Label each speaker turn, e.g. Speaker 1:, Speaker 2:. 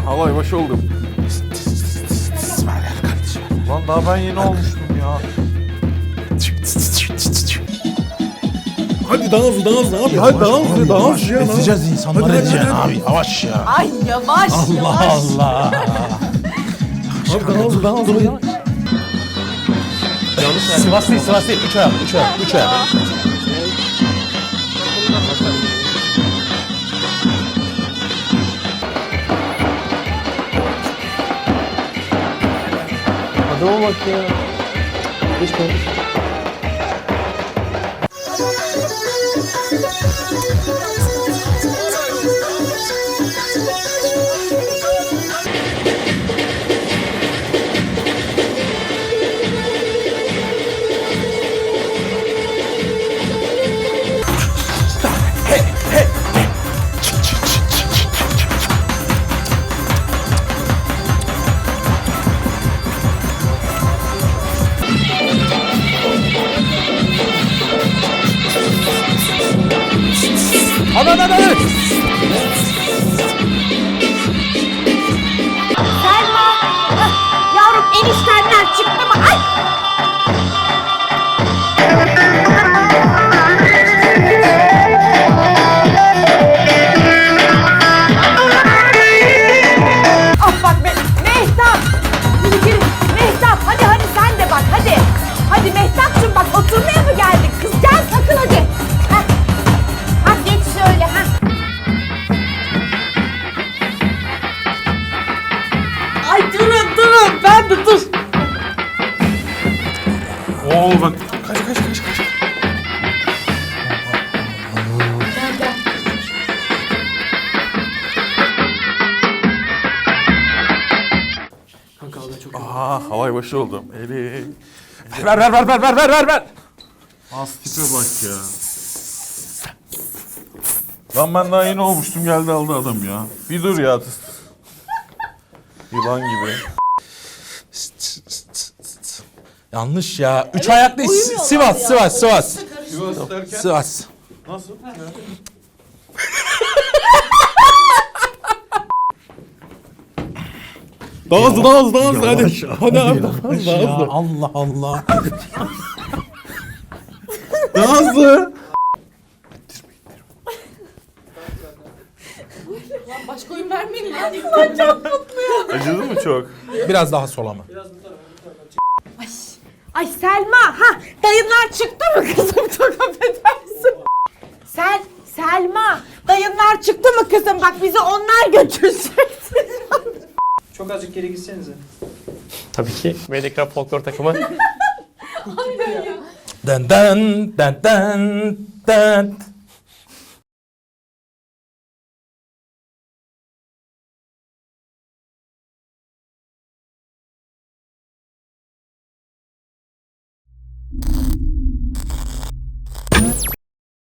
Speaker 1: havay başı oldum. İsmail kardeşim. Lan daha ben yeni olmuştum ya.
Speaker 2: Hadi daha hızlı daha hızlı abi. Hadi daha hızlı daha hızlı ya.
Speaker 3: Ezeceğiz insanları
Speaker 2: Hadi, hadi,
Speaker 3: ezeceksin
Speaker 2: hadi.
Speaker 3: abi. Yavaş ya.
Speaker 4: Ay yavaş
Speaker 3: Allah
Speaker 4: yavaş.
Speaker 3: Allah.
Speaker 2: Abi daha hızlı daha hızlı.
Speaker 3: Sivas değil Sivas değil. Üç ayak. Üç ayak. Üç ayak.
Speaker 5: Adama bak ya. Geç kardeşim.
Speaker 3: Hadi hadi hadi.
Speaker 4: De dur.
Speaker 1: Oo bak. Kaç kaç kaç kaç.
Speaker 4: Gel gel.
Speaker 5: Kanka abi çok
Speaker 1: Aa havay başı oldum. Eli.
Speaker 3: Ver ver ver ver ver ver ver ver.
Speaker 1: Az tipe bak ya. Lan ben daha yeni olmuştum geldi aldı adam ya. Bir dur ya. Yılan gibi.
Speaker 3: Yanlış ya. Üç ayak değil. Sivas Sivas Sivas.
Speaker 1: Sivas derken
Speaker 3: Sivas.
Speaker 1: nasıl?
Speaker 2: Daha hızlı daha hızlı daha hızlı hadi. Hadi abi daha hızlı daha
Speaker 3: Ya
Speaker 2: hızlı.
Speaker 3: Allah Allah.
Speaker 2: Daha hızlı.
Speaker 4: Başka oyun vermeyin lan. Lan çok
Speaker 1: Acıdı mı çok?
Speaker 3: Biraz daha sola mı?
Speaker 4: Ay Selma ha dayınlar çıktı mı kızım çok affedersin. Sel Selma dayınlar çıktı mı kızım bak bizi onlar götürsün.
Speaker 5: Çok azıcık geri gitsenize. Tabii ki. BDK folklor takımı.
Speaker 3: Den den den den den